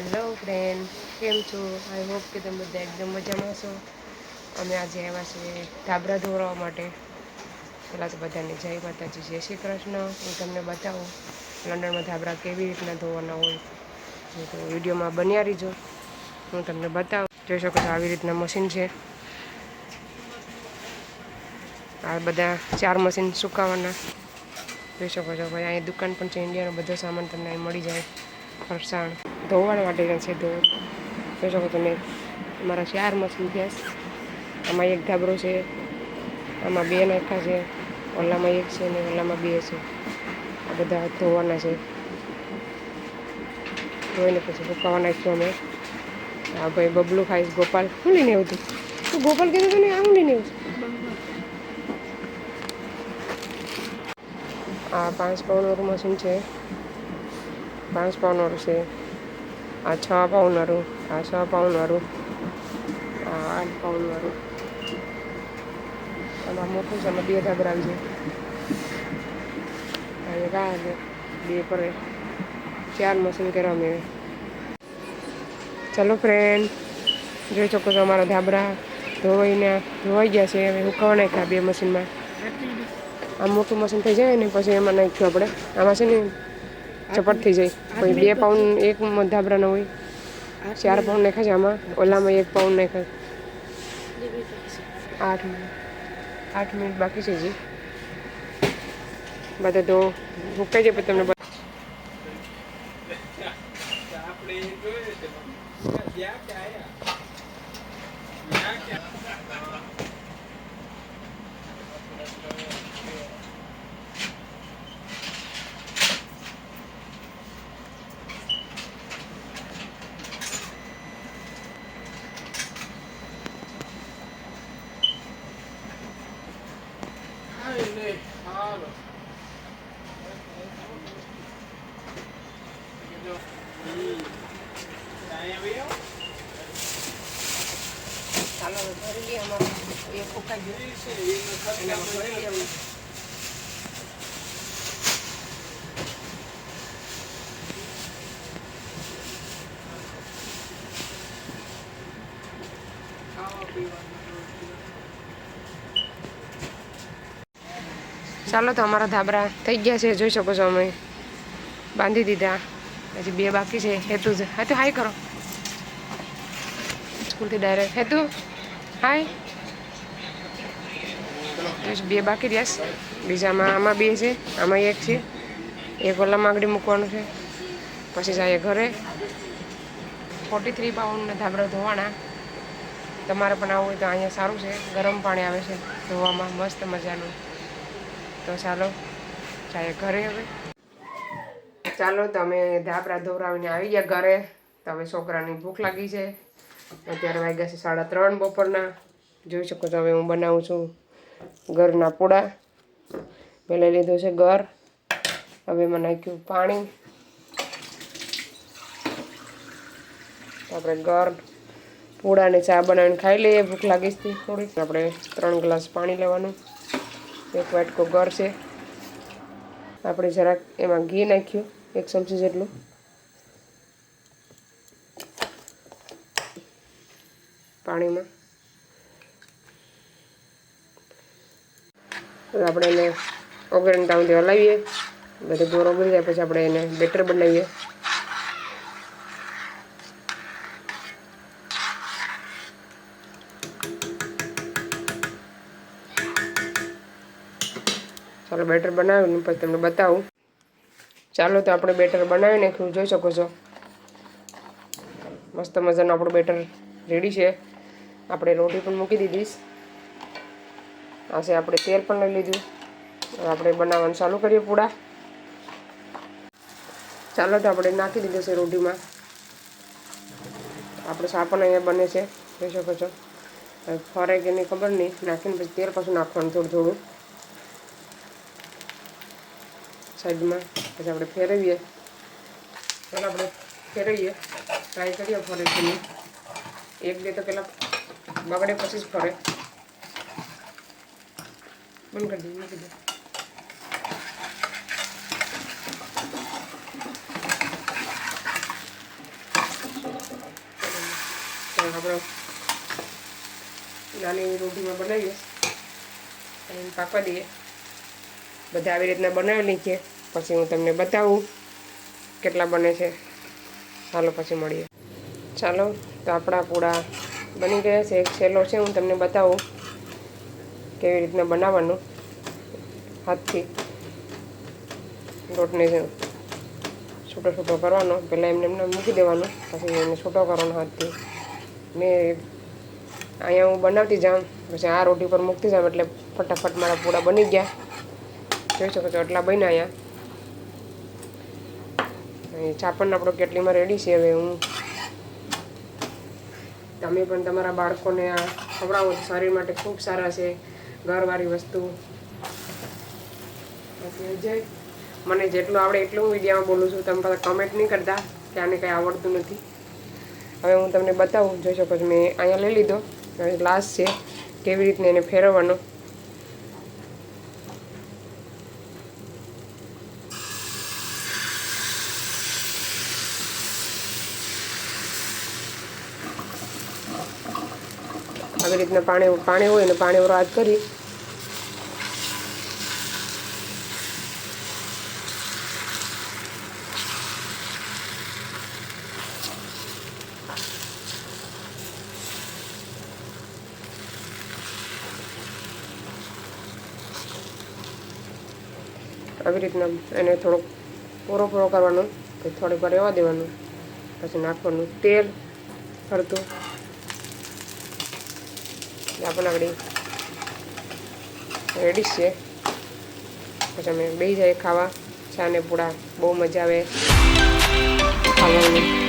Hello friend કેમ છો? I hope કે તમે બધા એકદમ મજામાં છો. અમે આજે આવ્યા છીએ ધાબરા ધોવા માટે. પહેલાં તો બધાને જય માતાજી, જય શ્રી કૃષ્ણ. હું તમને બતાવું, લંડનમાં ધાબરા કેવી રીતના ધોવાના હોય. તો વિડીયોમાં બન્યા રહીજો. હું તમને બતાવું. જોઈ શકો છો આવી રીતના મશીન છે. આ બધા ચાર મશીન સુકાવાના. જોઈ શકો છો, ભાઈ અહીં દુકાન પણ છે. ઇન્ડિયાનો બધો સામાન તમને અહીં મળી જાય. ફરસાણ ધોવાણ માટેના છે ધો જોઈ શકો તમે મારા ચાર મશીન ગેસ આમાં એક ધાબરો છે, આમાં બે નાખા છે, ઓલામાં એક છે ને ઓલામાં બે છે. આ બધા ધોવાના છે. ધોઈને પછી સુકાવા નાખ્યું અમે. આ ભાઈ બબલું ખાઈશ ગોપાલ. શું લઈને આવ્યું તું? તું ગોપાલ કીધું તને આવું લઈને આવ્યું આ પાંચ પાઉન્ડવાળું મશીન છે. પાંચ પાઉન્ડવાળું છે. આ છ પાઉન્ડવાળું આ છ પાઉન્ડવાળું આ આઠ પાઉન્ડવાળું આમાં મોટું છે આમાં બે ધાબરા આવી જાય આ છે બે પર ચાર મશીન કર્યા મેં ચલો ફ્રેન્ડ જોઈ શકો છો અમારા ધાબરા ધોવાઈને ધોવાઈ ગયા છે. હવે હુકાવા નાખ્યા બે મશીનમાં આ મોટું મશીન થઈ જાય ને પછી એમાં નાખ્યું આપણે. આમાં છે ને ચપટ થઈ જાય. પછી બે પાઉન્ડ એક ધાબરાનો હોય. ચાર પાઉન્ડ નાખ્યા છે આમાં. ઓલામાં એક પાઉન્ડ નાખે આઠ મિનિટ. આઠ મિનિટ બાકી છે જી બધા તો ભૂકાઈ જાય પછી તમને બતા- ચાલો તો અમારા ધાબરા થઈ ગયા છે, જોઈ શકો છો અમે. બાંધી દીધા. હજી બે બાકી છે. હેતુ છે હેતુ, હાય કરો. સ્કૂલથી ડાયરેક્ટ હેતુ, હાય. જોઈશ બે બાકી રહ્યા છે. બીજામાં આમાં બે છે, આમાં એક છે. એક ઓલામાં આગળ મૂકવાનું છે. પછી જાય ઘરે. ફોર્ટી થ્રી પાઉન્ડના ધાબળા ધોવાના. તમારે પણ આવવું હોય તો અહીંયા સારું છે. ગરમ પાણી આવે છે ધોવામાં, મસ્ત મજાનું. તો ચાલો જાય ઘરે હવે. ચાલો, તમે ધાબળા ધોવરાવીને આવી ગયા ઘરે. તો હવે છોકરાની ભૂખ લાગી છે. અત્યારે વાગ્યા છે સાડા ત્રણ બપોરના. જોઈ શકો તો હવે હું બનાવું છું. ઘરના પૂડા. પહેલાં લીધું છે ઘર. હવે એમાં નાખ્યું પાણી. આપણે ઘર, પૂડાને ચા બનાવીને ખાઈ લઈએ. ભૂખ લાગી હતી થોડીક. આપણે ત્રણ ગ્લાસ પાણી લેવાનું. એક વાટકો ઘર છે. આપણે જરાક એમાં ઘી નાખ્યું, એક ચમચી જેટલું. પાણીમાં. આપણે એને ઓગળીને ટાઉનથી હલાવીએ બધું ગોળ ઓગળી જાય, પછી આપણે એને બેટર બનાવીએ. ચાલો બેટર બનાવીને પછી તમને બતાવું. ચાલો તો આપણે બેટર બનાવી નાખ્યું, જોઈ શકો છો. મસ્ત મજાનું આપણું બેટર રેડી છે. આપણે રોટી પણ મૂકી દીધીશ આ આપણે તેલ પણ લઈ લીધું. આપણે બનાવવાનું ચાલુ કરીએ પૂડા. ચાલો તો આપણે નાખી દીધું છે રોટીમાં. આપણે સાપણ અહીંયા બને છે. જોઈ શકો છો ફરે કે નહીં ખબર નહીં. નાખીને પછી તેલ પાછું નાખવાનું થોડું થોડું. સાઈડમાં પછી આપણે ફેરવીએ. ચાલો આપણે ફેરવીએ. ટ્રાય કરીએ ફરે એક બે તો પેલા બગડે પછી જ ફરે. બંધ કરી દઈએ મૂકી નાની એવી રોટીમાં બનાવીએ. અને પાકવા દઈએ. બધા આવી રીતના બનાવેલી છે પછી હું તમને બતાવું કેટલા બને છે. ચાલો, પછી મળીએ. ચાલો, તો આપણા પૂળા બની ગયા છે. એક છેલ્લો છે, હું તમને બતાવું. કેવી રીતના બનાવવાનું હાથથી લોટને છૂટો છૂટો કરવાનો, પહેલાં એમને એમને મૂકી દેવાનો, પછી એને છૂટો કરવાનો હાથથી. મેં અહીંયા હું બનાવતી જાઉં, પછી આ રોટી પર મૂકતી જાઉં, એટલે ફટાફટ મારા પૂડા બની ગયા. જોઈ શકો છો એટલા બન્યા અહીંયા. અહીં ચાપણ આપણો કેટલીમાં રેડી છે, હવે હું તમે પણ તમારા બાળકોને આ ખવડાવો, શરીર માટે ખૂબ સારા છે. ઘરવાળી વસ્તુ. અજય, મને જેટલું આવડે એટલું હું વિડીયોમાં બોલું છું. તમે બધા કમેન્ટ નહીં કરતા કે આને કંઈ આવડતું નથી. હવે હું તમને બતાવું. જોઈ શકો છો, મેં અહીંયા લઈ લીધો. ગ્લાસ છે. કેવી રીતને એને ફેરવવાનો. આવી રીતના પાણી પાણી હોય ને પાણી રાત કરી. આવી રીતના એને થોડોક પૂરો પૂરો કરવાનો, પછી થોડીક વાર રહેવા દેવાનું, પછી નાખવાનું તેલ ફરતું આપણે આગળ રેડી છે. તમે બે જાય ખાવા. ચા ને પૂડા બહુ મજા આવે. ખાવાની.